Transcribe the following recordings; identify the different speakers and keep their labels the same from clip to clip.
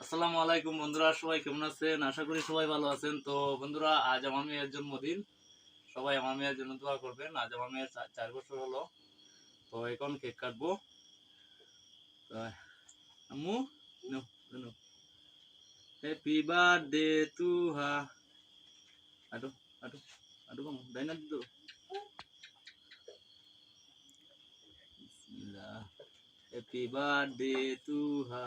Speaker 1: আসসালামু আলাইকুম বন্ধুরা সবাই কেমন আছেন? আশা করি সবাই ভালো আছেন। তো বন্ধুরা আজ আমার মেয়ের জন্মদিন। সবাই আমার মেয়ের জন্য দোয়া করবেন। আজ আমার মেয়ের চার বছর হলো। তো এখন কেক কাটবো। তো, আম্মু হ্যাপি বার্থডে টু হা আটো আটো আটো কম ডাইনা দিত হ্যাপি বার্থডে টু হা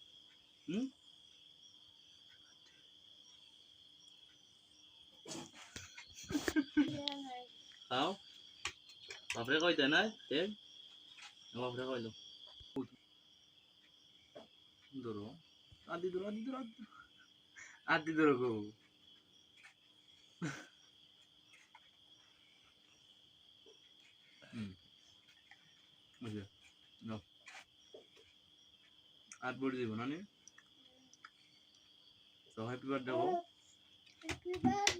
Speaker 1: হুম? খাও। বাপরে কইতা নাই তে বাপরে কইলো ধরো। আদি ধরো আদি ধরো আদি ধরো। গো। আর বড়ি দিব না নে? তো হ্যাপি বার্থডে গো
Speaker 2: Happy birthday